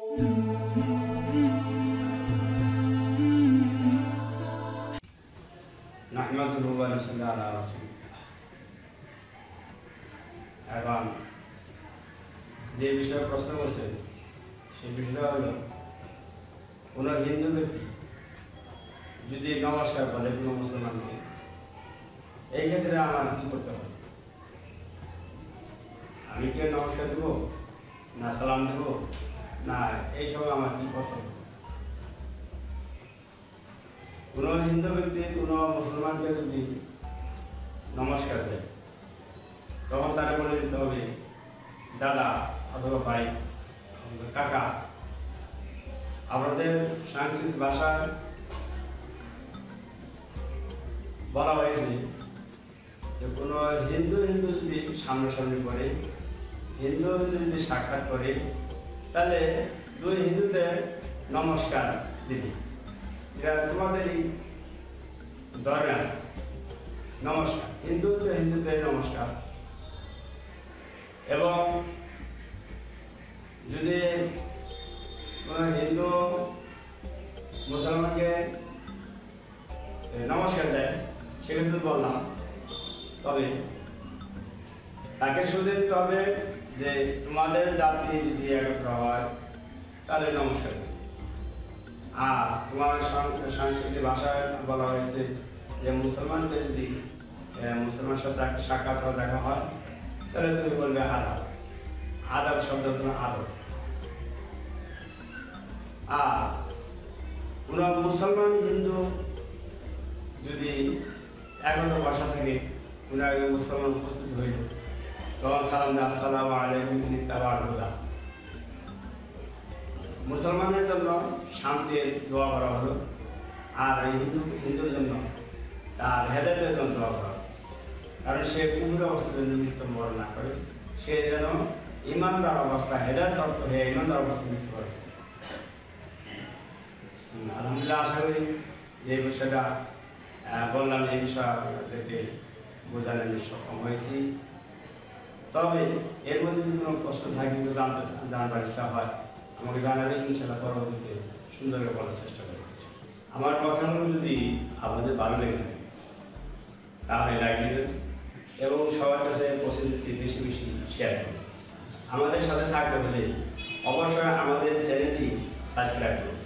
এখন যে বিষয়ে প্রশ্ন করছে সেই বিষয়টা হলো, কোনো হিন্দু ব্যক্তি যদি নমস্কার করে কোনো মুসলমানকে, এই ক্ষেত্রে আমার কি করতে হবে? আমি কে নমস্কার দেবো না সালাম দেবো? না হিন্দু ব্যক্তি, কোনো মুসলমানকে যদি নমস্কার দেয়, তখন তারা বলে দিতে হবে, দাদা অথবা ভাই, কাকা, আমাদের সাংস্কৃতিক ভাষায় বলা হয়েছে যে, কোনো হিন্দু হিন্দু যদি সামনাসামনি করে, হিন্দু হিন্দু যদি সাক্ষাৎ করে তাহলে দুই হিন্দুতে নমস্কার দিবি এটা তোমাদেরই ধর্মে আছে। নমস্কার। হিন্দুতে নমস্কার। এবং যদি হিন্দু মুসলমানকে নমস্কার দেয়, সেক্ষেত্রে বললাম, তবে তাকে শুধু দিতে হবে যে তোমাদের জাতি যদি একত্র হয় তাহলে নমস্কার। আর তোমার সং- সাংস্কৃতিক ভাষায় বলা হয়েছে যে মুসলমানদের যদি মুসলমান সাথে একটা সাক্ষাৎ দেখা হয়, তাহলে তুমি বলবে আদাব আদাব শব্দ তোমার আদব আর কোন মুসলমান হিন্দু যদি এগারো ভাষা থেকে আগে মুসলমান উপস্থিত হইল তখন সালাম আসসালাম আলাইকুম তাবার মুসলমানের জন্য শান্তির দোয়া করা হলো, আর হিন্দু হিন্দুর জন্য, তার হেদায়তের জন্য দোয়া করা। কারণ সে কুমুর অবস্থা যেন মৃত্যু বরণ না করে, সে যেন ইমানদার অবস্থা, হেদায়ত প্রাপ্ত হয়ে ইমানদার অবস্থা মৃত্যু করে। আলহামদুলিল্লাহ, আশা করি যে বিষয়টা বললাম, এই বিষয়টাকে বোঝানোর সক্ষম হয়েছি। তবে এর মধ্যে যদি কোনো প্রশ্ন থাকে, কিন্তু জানতে জানবার ইচ্ছা হয়, আমাকে জানাবে ইনশাল্লাহ পরবর্তীতে সুন্দর করে বলার চেষ্টা করব। আমার কথাগুলো যদি আপনাদের ভালো লেগে থাকে, তাহলে লাইক দিবেন এবং সবার কাছে পছন্দের বেশি বেশি শেয়ার করুন আমাদের সাথে থাকতে হলে অবশ্যই আমাদের চ্যানেলটি সাবস্ক্রাইব করুন।